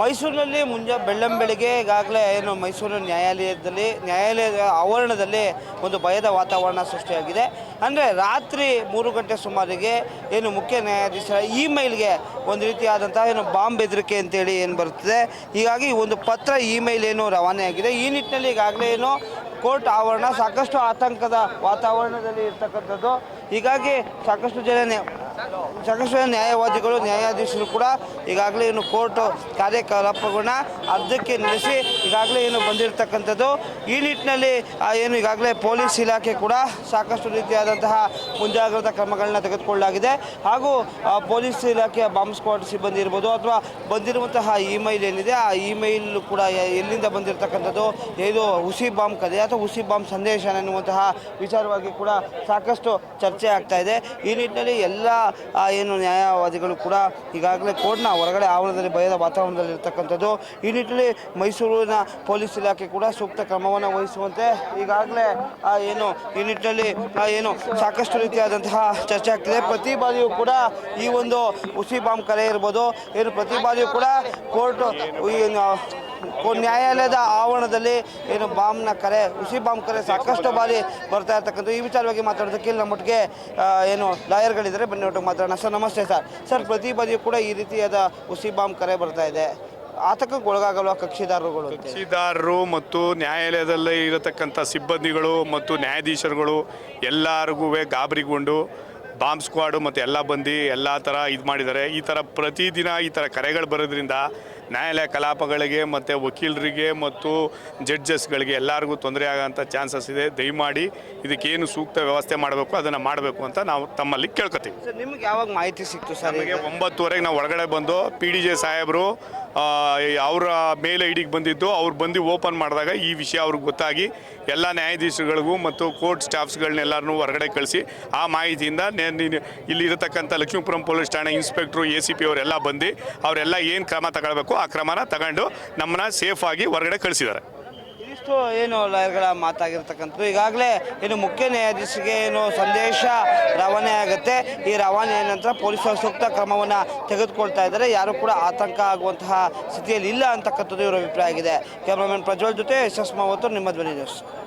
ಮೈಸೂರಿನಲ್ಲಿ ಮುಂಜಾ ಬೆಳ್ಳಂಬೆಳಿಗ್ಗೆ ಈಗಾಗಲೇ ಏನು ಮೈಸೂರು ನ್ಯಾಯಾಲಯದಲ್ಲಿ, ನ್ಯಾಯಾಲಯದ ಆವರಣದಲ್ಲಿ ಒಂದು ಭಯದ ವಾತಾವರಣ ಸೃಷ್ಟಿಯಾಗಿದೆ. ಅಂದರೆ ರಾತ್ರಿ ಮೂರು ಗಂಟೆ ಸುಮಾರಿಗೆ ಏನು ಮುಖ್ಯ ನ್ಯಾಯಾಧೀಶರ ಇಮೇಲ್ಗೆ ಒಂದು ರೀತಿಯಾದಂತಹ ಏನು ಬಾಂಬ್ ಬೆದರಿಕೆ ಅಂತೇಳಿ ಏನು ಬರುತ್ತದೆ. ಹೀಗಾಗಿ ಒಂದು ಪತ್ರ ಇಮೇಲ್ ಏನು ರವಾನೆಯಾಗಿದೆ. ಈ ನಿಟ್ಟಿನಲ್ಲಿ ಈಗಾಗಲೇ ಏನು ಕೋರ್ಟ್ ಆವರಣ ಸಾಕಷ್ಟು ಆತಂಕದ ವಾತಾವರಣದಲ್ಲಿ ಇರ್ತಕ್ಕಂಥದ್ದು. ಹೀಗಾಗಿ ಸಾಕಷ್ಟು ಜನ ಸಾಕಷ್ಟು ನ್ಯಾಯವಾದಿಗಳು, ನ್ಯಾಯಾಧೀಶರು ಕೂಡ ಈಗಾಗಲೇ ಏನು ಕೋರ್ಟ್ ಕಾರ್ಯಕಲಾಪಗಳನ್ನ ಅರ್ಧಕ್ಕೆ ನಿಲ್ಲಿಸಿ ಈಗಾಗಲೇ ಏನು ಬಂದಿರತಕ್ಕಂಥದ್ದು. ಈ ನಿಟ್ಟಿನಲ್ಲಿ ಏನು ಈಗಾಗಲೇ ಪೊಲೀಸ್ ಇಲಾಖೆ ಕೂಡ ಸಾಕಷ್ಟು ರೀತಿಯಾದಂತಹ ಮುಂಜಾಗ್ರತಾ ಕ್ರಮಗಳನ್ನ ತೆಗೆದುಕೊಳ್ಳಲಾಗಿದೆ. ಹಾಗೂ ಪೊಲೀಸ್ ಇಲಾಖೆಯ ಬಾಂಬ್ ಸ್ಕ್ವಾಡ್ ಸಿಬ್ಬಂದಿ ಇರ್ಬೋದು ಅಥವಾ ಬಂದಿರುವಂತಹ ಇಮೇಲ್ ಏನಿದೆ, ಆ ಇಮೇಲ್ ಕೂಡ ಎಲ್ಲಿಂದ ಬಂದಿರತಕ್ಕಂಥದ್ದು, ಇದು ಹುಸಿ ಬಾಂಬ್ ಕದೆ ಅಥವಾ ಹುಸಿ ಬಾಂಬ್ ಸಂದೇಶ ಅನ್ನುವಂತಹ ವಿಚಾರವಾಗಿ ಕೂಡ ಸಾಕಷ್ಟು ಚರ್ಚೆ ಆಗ್ತಾ ಇದೆ. ಈ ನಿಟ್ಟಿನಲ್ಲಿ ಎಲ್ಲ ಆ, ಏನು ನ್ಯಾಯವಾದಿಗಳು ಕೂಡ ಈಗಾಗಲೇ ಕೋರ್ಟ್ನ ಹೊರಗಡೆ ಆವರಣದಲ್ಲಿ ಭಯದ ವಾತಾವರಣದಲ್ಲಿ ಇರ್ತಕ್ಕಂಥದ್ದು ಈ ನಿಟ್ಟಿನಲ್ಲಿ ಮೈಸೂರಿನ ಪೊಲೀಸ್ ಇಲಾಖೆ ಕೂಡ ಸೂಕ್ತ ಕ್ರಮವನ್ನು ವಹಿಸುವಂತೆ ಈಗಾಗಲೇ ಏನು ಈ ನಿಟ್ಟಿನಲ್ಲಿ ಏನು ಸಾಕಷ್ಟು ರೀತಿಯಾದಂತಹ ಚರ್ಚೆ ಆಗ್ತಿದೆ. ಪ್ರತಿ ಬಾರಿಯೂ ಕೂಡ ಈ ಒಂದು ಹುಸಿ ಬಾಂಬ್ ಕರೆ ಇರ್ಬೋದು. ಏನು ಪ್ರತಿ ಬಾರಿಯೂ ಕೂಡ ಕೋರ್ಟ್ ಏನು ನ್ಯಾಯಾಲಯದ ಆವರಣದಲ್ಲಿ ಏನು ಬಾಂಬ್ನ ಕರೆ ಹುಸಿ ಬಾಂಬ್ ಕರೆ ಸಾಕಷ್ಟು ಬಾರಿ ಬರ್ತಾ ಇರ್ತಕ್ಕಂಥ ಈ ವಿಚಾರವಾಗಿ ಮಾತಾಡೋದಕ್ಕೆ ಇಲ್ಲಿ ನಮ್ಮೊಟ್ಟಿಗೆ ಏನು ಲಾಯರ್ಗಳಿದ್ದಾರೆ. ಬನ್ನಿ ಒಟ್ಟಿಗೆ ಮಾತಾಡೋಣ. ಸರ್ ನಮಸ್ತೆ ಸರ್. ಸರ್ ಪ್ರತಿ ಬಾರಿಯೂ ಕೂಡ ಈ ರೀತಿಯಾದ ಹುಸಿ ಬಾಂಬ್ ಕರೆ ಬರ್ತಾ ಇದೆ. ಆತಂಕಕ್ಕೆ ಒಳಗಾಗಲ್ವಾ ಕಕ್ಷಿದಾರರುಗಳು ಕಕ್ಷಿದಾರರು ಮತ್ತು ನ್ಯಾಯಾಲಯದಲ್ಲಿ ಇರತಕ್ಕಂಥ ಸಿಬ್ಬಂದಿಗಳು ಮತ್ತು ನ್ಯಾಯಾಧೀಶರುಗಳು ಎಲ್ಲರಿಗೂ ಗಾಬರಿಗೊಂಡು ಬಾಂಬ್ ಸ್ಕ್ವಾಡು ಮತ್ತು ಎಲ್ಲ ಬಂದು ಎಲ್ಲ ಥರ ಇದು ಮಾಡಿದ್ದಾರೆ. ಈ ಥರ ಪ್ರತಿದಿನ ಈ ಥರ ಕರೆಗಳು ಬರೋದ್ರಿಂದ ನ್ಯಾಯಾಲಯ ಕಲಾಪಗಳಿಗೆ ಮತ್ತು ವಕೀಲರಿಗೆ ಮತ್ತು ಜಡ್ಜಸ್ಗಳಿಗೆ ಎಲ್ಲರಿಗೂ ತೊಂದರೆ ಆಗೋಂಥ ಚಾನ್ಸಸ್ ಇದೆ. ದಯಮಾಡಿ ಇದಕ್ಕೇನು ಸೂಕ್ತ ವ್ಯವಸ್ಥೆ ಮಾಡಬೇಕು ಅದನ್ನು ಮಾಡಬೇಕು ಅಂತ ನಾವು ತಮ್ಮಲ್ಲಿ ಕೇಳ್ಕೊತೀವಿ. ಸರ್ ನಿಮ್ಗೆ ಯಾವಾಗ ಮಾಹಿತಿ ಸಿಕ್ತು ಸರ್ ನಮಗೆ ಒಂಬತ್ತುವರೆಗೆ ನಾವು ಒಳಗಡೆ ಬಂದು ಪಿ ಡಿ ಜೆ ಸಾಹೇಬರು ಅವರ ಮೇಲೆ ಐಡಿಗೆ ಬಂದಿದ್ದು ಅವ್ರು ಬಂದು ಓಪನ್ ಮಾಡಿದಾಗ ಈ ವಿಷಯ ಅವ್ರಿಗೆ ಗೊತ್ತಾಗಿ ಎಲ್ಲ ನ್ಯಾಯಾಧೀಶರುಗಳಿಗೂ ಮತ್ತು ಕೋರ್ಟ್ ಸ್ಟಾಫ್ಸ್ಗಳನ್ನೆಲ್ಲರನ್ನೂ ಹೊರಗಡೆ ಕಳಿಸಿ ಆ ಮಾಹಿತಿಯಿಂದ ನೆ- ಇರತಕ್ಕಂಥ ಲಕ್ಷ್ಮೀಪುರಂ ಪೊಲೀಸ್ ಠಾಣೆ ಇನ್ಸ್ಪೆಕ್ಟ್ರು, ಎ ಸಿ ಪಿ ಅವರೆಲ್ಲ ಬಂದು ಅವರೆಲ್ಲ ಏನು ಕ್ರಮ ತಗೊಳ್ಬೇಕು ಆ ಕ್ರಮನ ತಗೊಂಡು ನಮ್ಮನ್ನ ಆಗಿ ಹೊರಗಡೆ ಕಳಿಸಿದ್ದಾರೆ. ಇಷ್ಟು ಏನು ಲಾಯರ್ಗಳ ಮಾತಾಗಿರ್ತಕ್ಕಂಥದ್ದು. ಈಗಾಗಲೇ ಏನು ಮುಖ್ಯ ನ್ಯಾಯಾಧೀಶರಿಗೆ ಏನು ಸಂದೇಶ ರವಾನೆ ಆಗುತ್ತೆ. ಈ ರವಾನೆ ನಂತರ ಪೊಲೀಸರು ಸೂಕ್ತ ಕ್ರಮವನ್ನು ತೆಗೆದುಕೊಳ್ತಾ ಇದ್ದಾರೆ. ಯಾರು ಕೂಡ ಆತಂಕ ಆಗುವಂತಹ ಸ್ಥಿತಿಯಲ್ಲಿ ಇಲ್ಲ ಅಂತಕ್ಕಂಥದ್ದು ಇವರ ಅಭಿಪ್ರಾಯ ಆಗಿದೆ. ಕ್ಯಾಮ್ರಾಮನ್ ಪ್ರಜ್ವಲ್ ಜೊತೆ ಯಶಸ್ ಮಾವತ್ತು ನಿಮ್ಮ ಧ್ವನಿ ನ್ಯೂಸ್.